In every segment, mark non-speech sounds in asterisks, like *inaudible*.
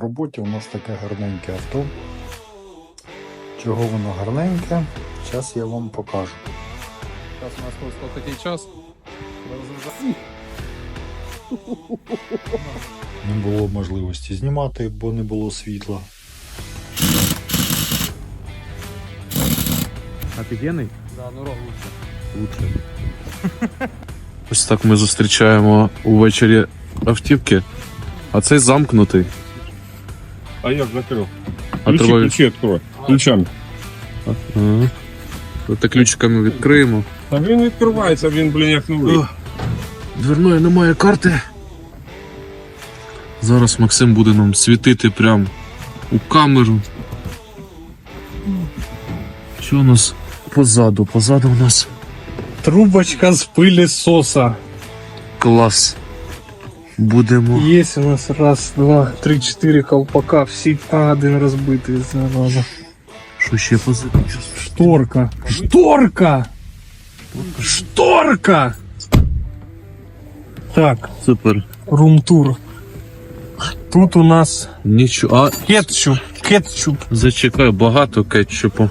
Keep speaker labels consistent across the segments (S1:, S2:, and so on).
S1: В роботі у нас таке гарненьке авто. Чого воно гарненьке? Зараз я вам покажу.
S2: Зараз у нас просто такий час.
S1: Не було можливості знімати, бо не було світла.
S3: Офігенний?
S2: Да, ну рог лучше.
S3: Лучше. Ось так ми зустрічаємо увечері автівки, а цей замкнутий.
S4: А я закрыл. Ключи,
S3: треба...
S4: ключи открой. Ключами.
S3: Ага. Давайте ключиками відкриємо.
S4: А він відкривається, він, блін, як новий.
S3: Дверної немає карти. Зараз Максим буде нам світити прям у камеру. Що у нас позаду? Позаду у нас
S5: Трубочка с пылесоса.
S3: клас. Будемо.
S5: Есть у нас раз, два, три, четыре колпака. Всі а, один розбитий зараза.
S3: Що ще позаду?
S5: Шторка. Шторка! Шторка! Так,
S3: Супер.
S5: румтур. Тут у нас
S3: Нічого. А,
S5: кетчуп. Кетчуп.
S3: зачекай, багато кетчупу.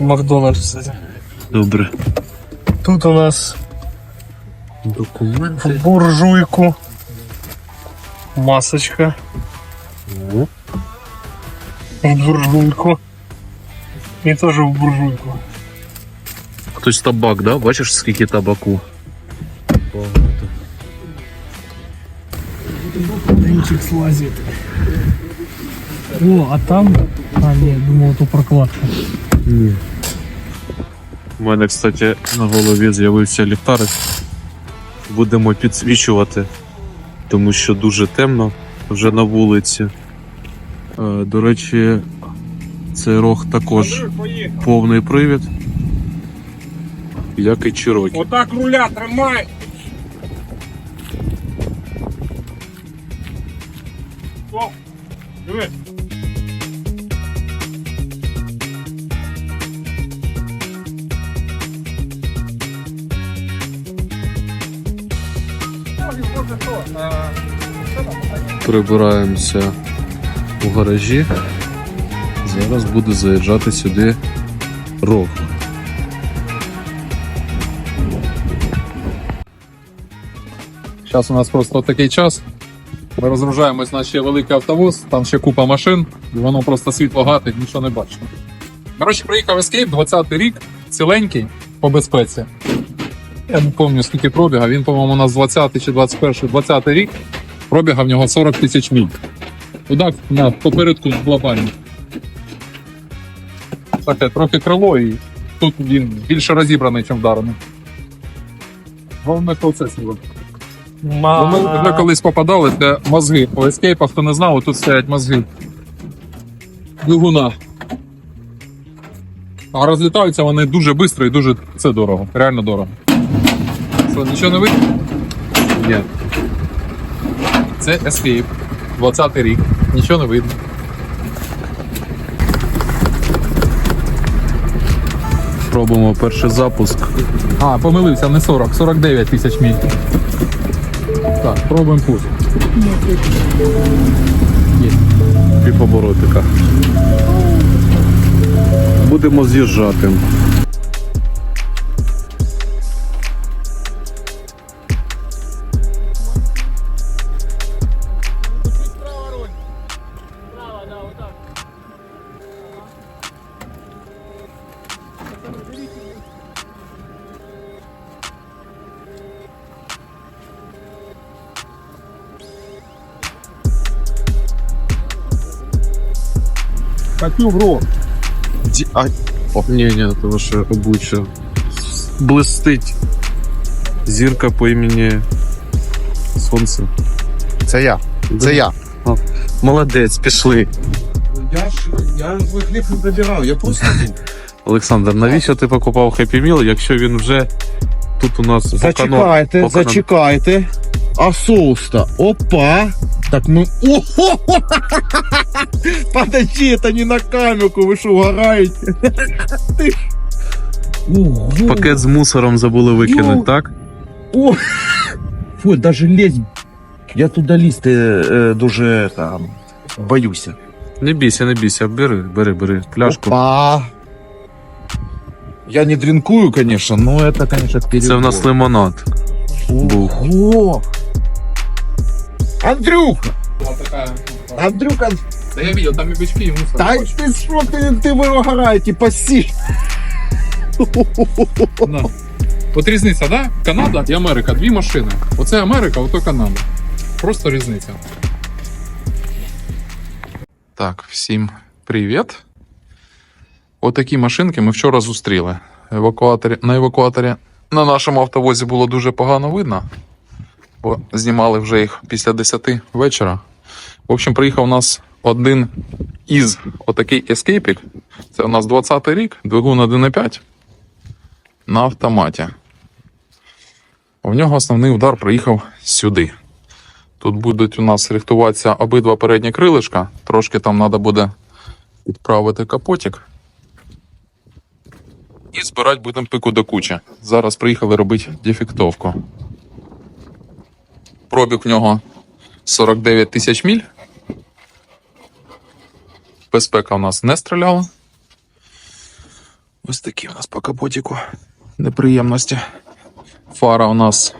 S5: Макдональдс, кстати.
S3: Добре.
S5: Тут у нас
S3: Документи.
S5: буржуйку. Масочка. В буржуйку. І теж в буржуйку.
S3: Хтось табак, да? Бачиш, скільки табаку? Багато.
S5: Денчик слазит. О, а там... А, ні, думав, то прокладка.
S3: Ні. У мене, кстати, на голові з'явився ліхтарик. Будемо підсвічувати, тому що дуже темно вже на вулиці. Е, До речі, цей рог також повний привід. Як і Чирокі.
S4: Отак руля тримай. О, диви.
S3: Прибираємося у гаражі. Зараз буде заїжджати сюди рог.
S2: Зараз у нас просто такий час. Ми розгружаємось на ще великий автобус, там ще купа машин, і воно просто світло гатить, нічого не бачимо. Коротше, приїхав Escape, 20-й рік, ціленький по безпеці. Я не пам'ятаю, скільки пробіга. Він, по-моєму, у нас 20 чи 21 20 рік. Пробіга в нього 40 тисяч міль. Удак на попередку глобально. Таке трохи крило і тут він більше розібраний, ніж вдарений. Головне процес його. Бо Ми вже колись попадали, де мозги. У ескейпах, хто не знав, тут стоять мозги. Двигуна. А розлітаються вони дуже швидко і дуже це дорого. Реально дорого. Що, нічого не видно? Ні. Це Escape. 20 рік. Нічого не видно.
S3: Робимо перший запуск.
S2: А, помилився, не 40, 49 тисяч міль. Так, пробуємо путь.
S3: півоборотика. Будемо з'їжджати.
S2: Хочу в рот.
S3: Ді... А... О, ні, ні, це ваше обличчя. Блистить. Зірка по імені Сонце.
S6: Це я. Це я.
S3: Молодець, пішли.
S6: Я ж я свій хліб не забирав, я просто *laughs*
S3: Олександр, навіщо ти покупав Happy Meal, якщо він вже тут у нас
S6: зачекайте,
S3: по канону.
S6: зачекайте. А соус-то? Опа! Так ну. О! Подожди, это не на камерку, ви що, угораєте? Ти ж. Ого!
S3: Пакет з мусором забули викинути,
S6: Йо.
S3: так?
S6: О! Фу, даже лезть. Я туди лізти е, дуже там. боюся.
S3: Не бійся, не бійся, бери, бери, бери пляшку.
S6: Опа. Я не дринкую, конечно, но это, конечно, перебор.
S3: Це в нас лимонад. був.
S6: Ого! Андрюха! Андрюха,
S2: Да я видел, там и бычки, и мусор.
S6: та ти що ти, ти ви вигораєте, посі.
S2: Да. От різниця, да? Канада і Америка, дві машини. Оце Америка, ото Канада. Просто різниця. Так, всім привіт. Отакі машинки ми вчора зустріли. Евакуаторі, на евакуаторі на нашому автовозі було дуже погано видно, бо знімали вже їх після 10 вечора. В общем, приїхав у нас один із отакий ескейпік. Це у нас 20-й рік, двигун 1.5 на автоматі. В нього основний удар приїхав сюди. Тут будуть у нас рихтуватися обидва передні крилишка. Трошки там треба буде підправити капотик. І збирати будемо пику до кучі. Зараз приїхали робити дефектовку. Пробіг в нього 49 тисяч міль. Безпека у нас не стріляла. Ось такі у нас по капотику неприємності. Фара у нас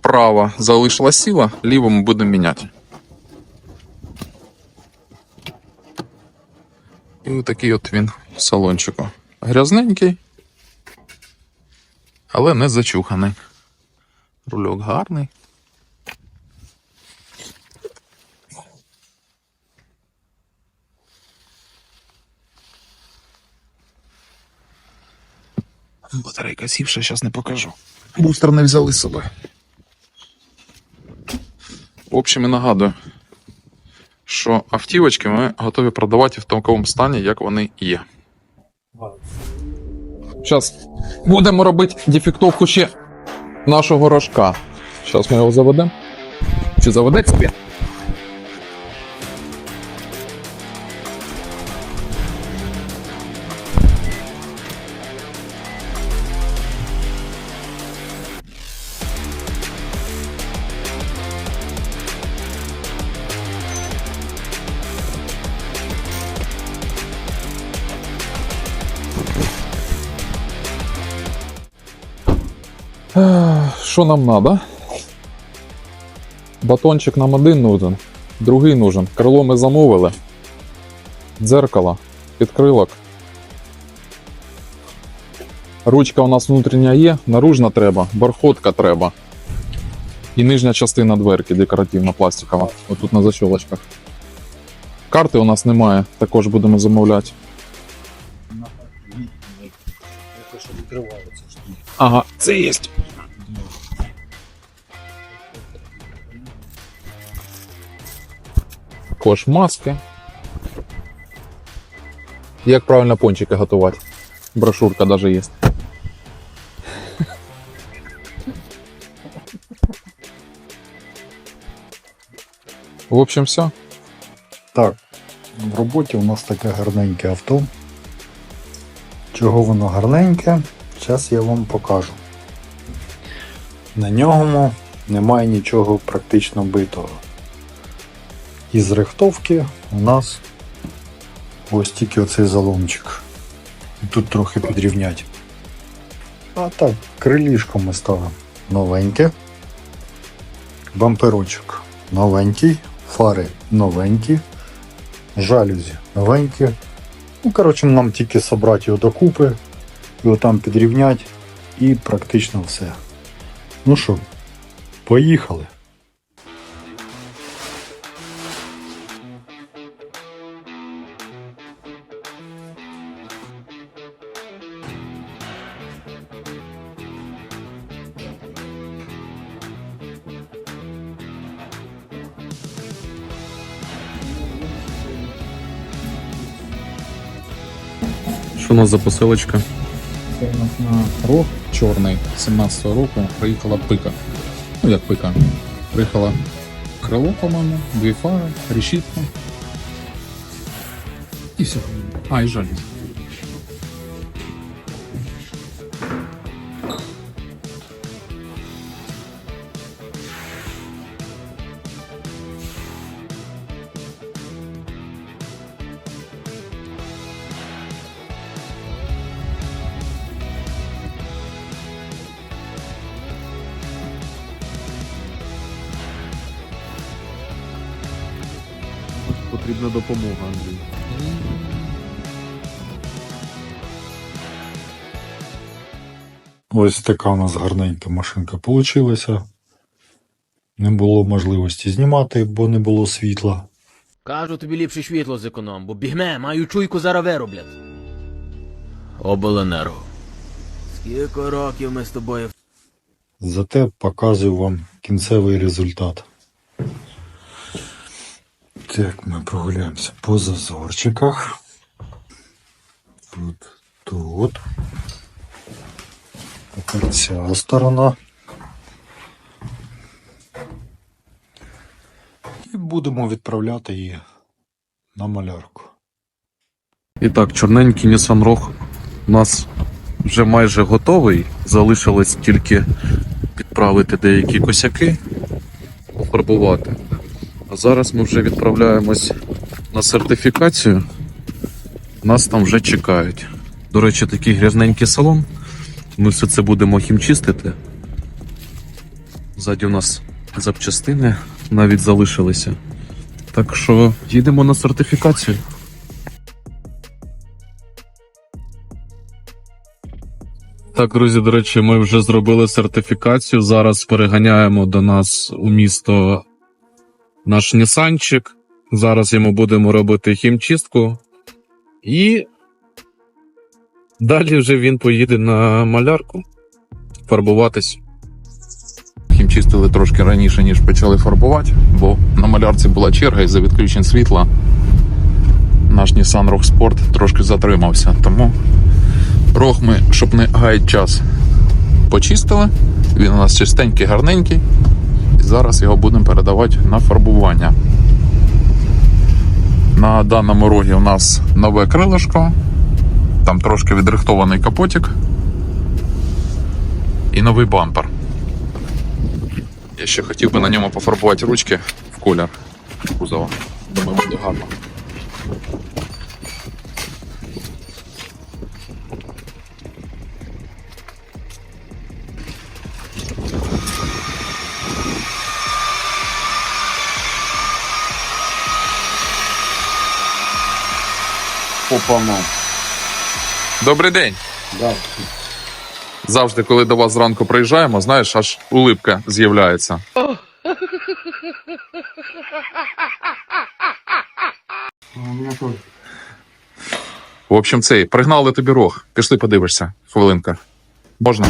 S2: права залишила сіла, ліву ми будемо міняти. І отакий от він в салончику. Грязненький, але не зачуханий. Рульок гарний. Батарейка сівша, зараз не покажу. Бустер не взяли з собою. В общем, і нагадую, що автівочки ми готові продавати в такому стані, як вони є. Зараз будемо робити дефектовку ще нашого рожка. Зараз ми його заведемо. Чи заведеться? він? Що нам треба? Батончик нам один нужен, другий нужен. Крило ми замовили. Дзеркало, підкрилок. Ручка у нас внутрішня є, наружна треба, бархотка треба. І нижня частина дверки декоративна пластикова. Отут на защолочках. Карти у нас немає, також будемо замовляти. Ага, це є. Кош маски. Як правильно пончики готувати? Брошурка даже є. В общем, все.
S1: Так, в роботі у нас таке гарненьке авто. Чого воно гарненьке, зараз я вам покажу. На ньому немає нічого практично битого. Із рихтовки у нас ось тільки оцей заломчик. Тут трохи підрівнять. А так, крилішко ми ставимо новеньке. Бамперочок новенький, фари новенькі, жалюзі новенькі. Ну, коротше, нам тільки собрати його докупи, його там підрівняти і практично все. Ну що, поїхали.
S3: Що у нас за посилочка?
S2: Це у нас на рог чорний 17-го року приїхала пика. Ну як пика. Приїхала крило, по-моєму, дві фари, решітка. І все. А, і жалюзі.
S3: Потрібна допомога, Андрій.
S1: Ось така у нас гарненька машинка получилася. Не було можливості знімати, бо не було світла.
S7: Кажу тобі ліпше світло зеконом, бо бігме, маю чуйку зараз вироблять. Обленерго. Скільки років ми з тобою
S1: Зате показую вам кінцевий результат. Так, ми прогуляємося по зазорчиках. Тут, тут. Тепер ця сторона. І будемо відправляти її на малярку.
S3: І так, чорненький Nissan Rogue у нас вже майже готовий. Залишилось тільки підправити деякі косяки, пофарбувати. А зараз ми вже відправляємось на сертифікацію. Нас там вже чекають. До речі, такий грязненький салон. Ми все це будемо хімчистити. Ззаді у нас запчастини навіть залишилися. Так що їдемо на сертифікацію. Так, друзі, до речі, ми вже зробили сертифікацію. Зараз переганяємо до нас у місто наш Нісанчик. Зараз йому будемо робити хімчистку. І далі вже він поїде на малярку фарбуватись.
S2: Хімчистили трошки раніше, ніж почали фарбувати, бо на малярці була черга із-за відключень світла. Наш Nissan Rogue Sport трошки затримався. Тому рог ми, щоб не гаяти час, почистили. Він у нас чистенький, гарненький. Зараз його будемо передавати на фарбування. На даному рогі у нас нове крилишко, там трошки відрихтований капотик і новий бампер. Я ще хотів би на ньому пофарбувати ручки в колір кузова. Думаю, буде гарно.
S1: Опа,
S2: Добрий день!
S1: Да.
S2: Завжди, коли до вас зранку приїжджаємо, знаєш, аж улипка з'являється. В общем, цей, пригнали тобі рог. Пішли подивишся. Хвилинка. Можна?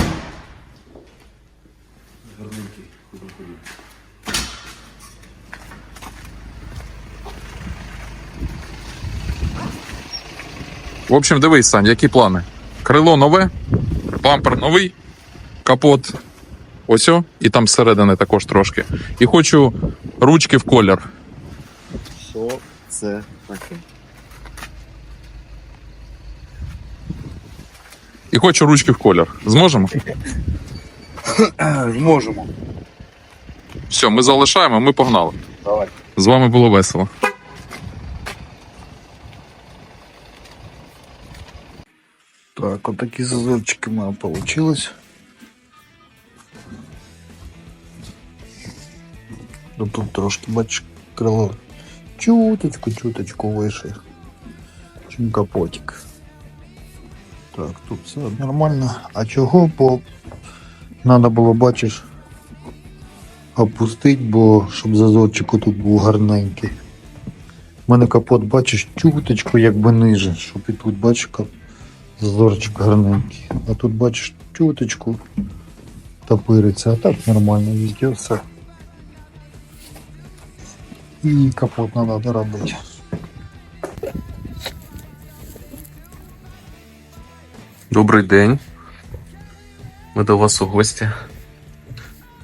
S2: В общем, дивись, Сань, які плани? Крило нове, бампер новий, капот ось, і там зсередини також трошки. І хочу ручки в колір.
S6: Що це таке?
S2: І хочу ручки в колір. Зможемо? *clears throat*
S6: Зможемо.
S2: Все, ми залишаємо, ми погнали.
S6: Давай.
S2: З вами було весело.
S1: Так, отакі зазорчики у мене получилось. Ну, Тут трошки бачиш крило чуточку, чуточку вище, чим капотик. Так, тут все нормально. А чого? Бо треба було, бачиш, опустити, бо щоб зазорчик тут був гарненький. У мене капот, бачиш, чуточку якби ниже, щоб і тут бачиш кап- зазорчик гарненький. А тут бачиш чуточку топириться, а так нормально везде все. І капот треба доробити.
S3: Добрий день. Ми до вас у гості.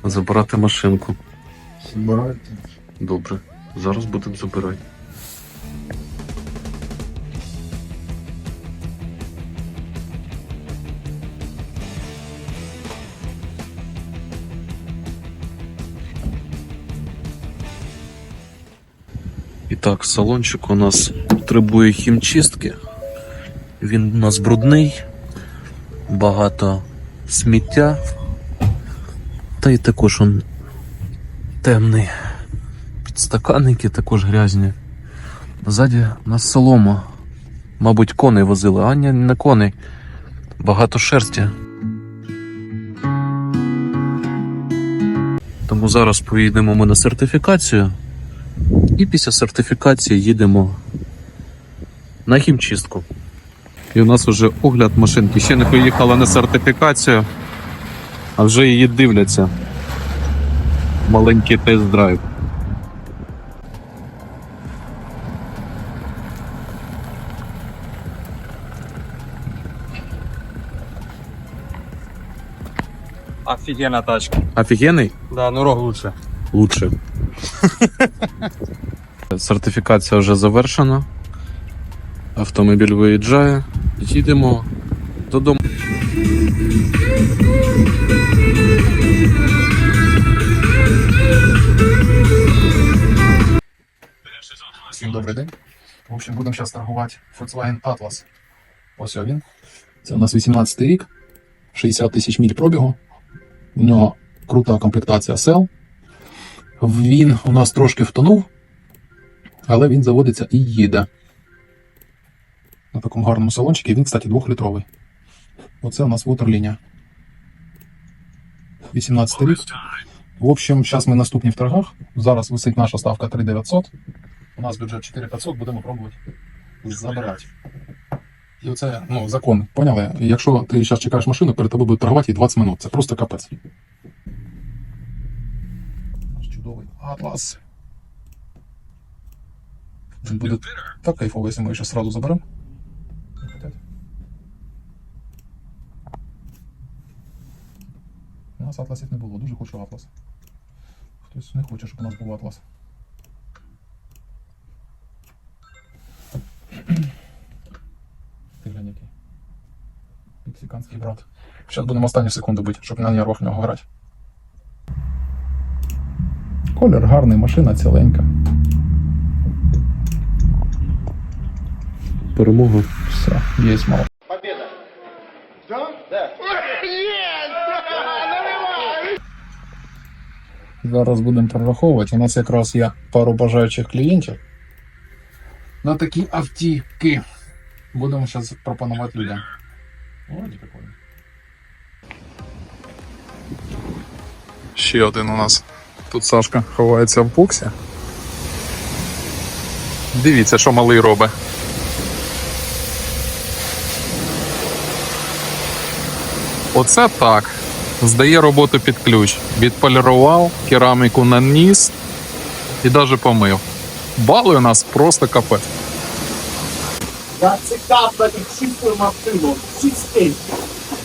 S3: Забирати машинку.
S1: Збирайте.
S3: Добре. Зараз будемо забирати. Так, салончик у нас потребує хімчистки. Він у нас брудний, багато сміття. Та й також он темний. Підстаканники також грязні. Ззаді нас солома. Мабуть, коней возили, а ні, не коней. Багато шерсті. Тому зараз поїдемо ми на сертифікацію. І після сертифікації їдемо на хімчистку. І у нас вже огляд машинки. Ще не поїхала на сертифікацію, а вже її дивляться. Маленький тест-драйв.
S5: Офігенна тачка.
S3: Офігенний?
S5: Да, ну рог лучше.
S3: Лучше. *laughs* Сертифікація вже завершена. Автомобіль виїжджає. Їдемо додому.
S2: Всім добрий день. В общем, будемо зараз торгувати Volkswagen Atlas. Ось він. Це у нас 18 рік, 60 тисяч міль пробігу. У нього крута комплектація SL. Він у нас трошки втонув, але він заводиться і їде. На такому гарному салончику. Він, кстати, 2-літровий. Оце у нас вотерлінія. 18 рік. В общем, зараз ми наступні в торгах. Зараз висить наша ставка 3900. У нас бюджет 4500, будемо пробувати забирати. І оце, ну, закон. Поняли? Якщо ти зараз чекаєш машину, перед тобою будуть торгувати їй 20 минут. Це просто капець. Чудовий атлас. Він буде так кайфово, якщо ми його сразу заберемо. У нас атласів не було, дуже хочу атлас. Хтось не хоче, щоб у нас був атлас. Ти глянь який. Мексиканський брат. Зараз будемо останню секунду бити, щоб на нервах нього грати. Колір гарний, машина ціленька.
S3: Перемога.
S2: Все, є мало. Зараз будемо прораховувати. У нас якраз є пару бажаючих клієнтів. На такі автівки. Будемо зараз пропонувати людям. Вроді прикольно. Ще один у нас. Тут Сашка ховається в боксі. Дивіться, що малий робить. Оце так. Здає роботу під ключ. Відполірував, кераміку наніс і навіть помив. Бали у нас просто капець.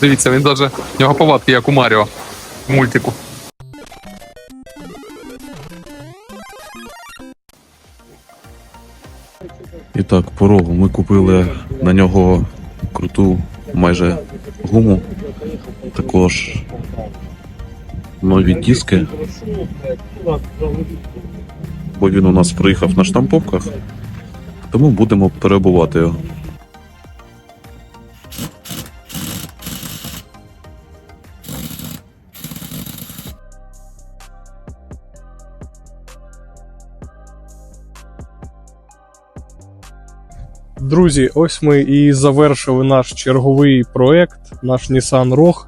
S2: Дивіться, він навіть в нього повадки, як у Маріо в мультику.
S3: І так, порогу ми купили на нього круту майже гуму. Також нові диски. Бо він у нас приїхав на штамповках, тому будемо перебувати його.
S5: Друзі, ось ми і завершили наш черговий проект, наш Nissan Rogue.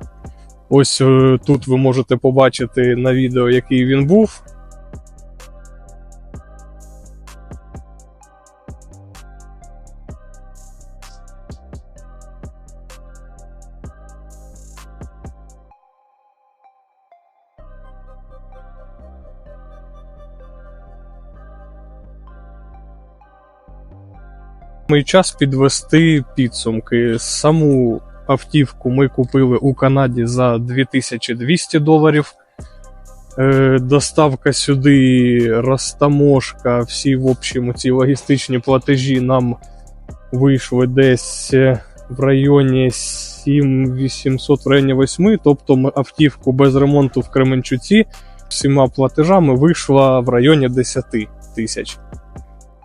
S5: Ось е, тут ви можете побачити на відео, який він був. Ми час підвести підсумки. Саму автівку ми купили у Канаді за 2200 доларів. Е, доставка сюди, розтаможка, всі, в общем, ці логістичні платежі нам вийшли десь е, в районі 7800, в районі 8. Тобто автівку без ремонту в Кременчуці всіма платежами вийшла в районі 10 тисяч.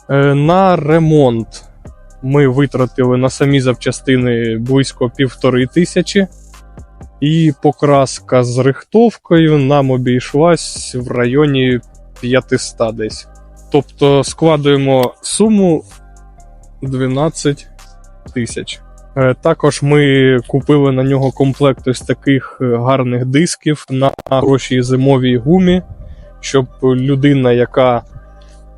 S5: Е, на ремонт ми витратили на самі запчастини близько півтори тисячі. І покраска з рихтовкою нам обійшлась в районі 500 десь. Тобто складуємо суму 12 тисяч. Е, Також ми купили на нього комплект ось таких е, гарних дисків на хорошій зимовій гумі, щоб людина, яка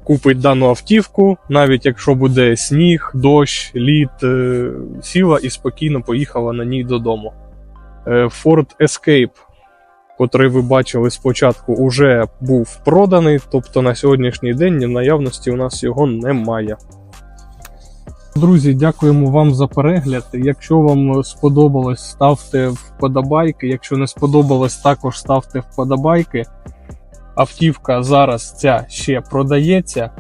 S5: купить дану автівку, навіть якщо буде сніг, дощ, лід, е, сіла і спокійно поїхала на ній додому. Е, Ford Escape, котрий ви бачили спочатку, уже був проданий, тобто на сьогоднішній день в наявності у нас його немає. Друзі, дякуємо вам за перегляд. Якщо вам сподобалось, ставте вподобайки. Якщо не сподобалось, також ставте вподобайки. Автівка зараз ця ще продається.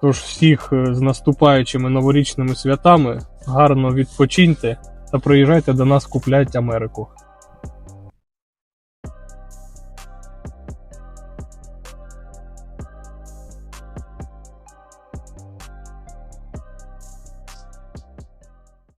S5: Тож всіх е, з наступаючими новорічними святами гарно відпочиньте та приїжджайте до нас купляти Америку.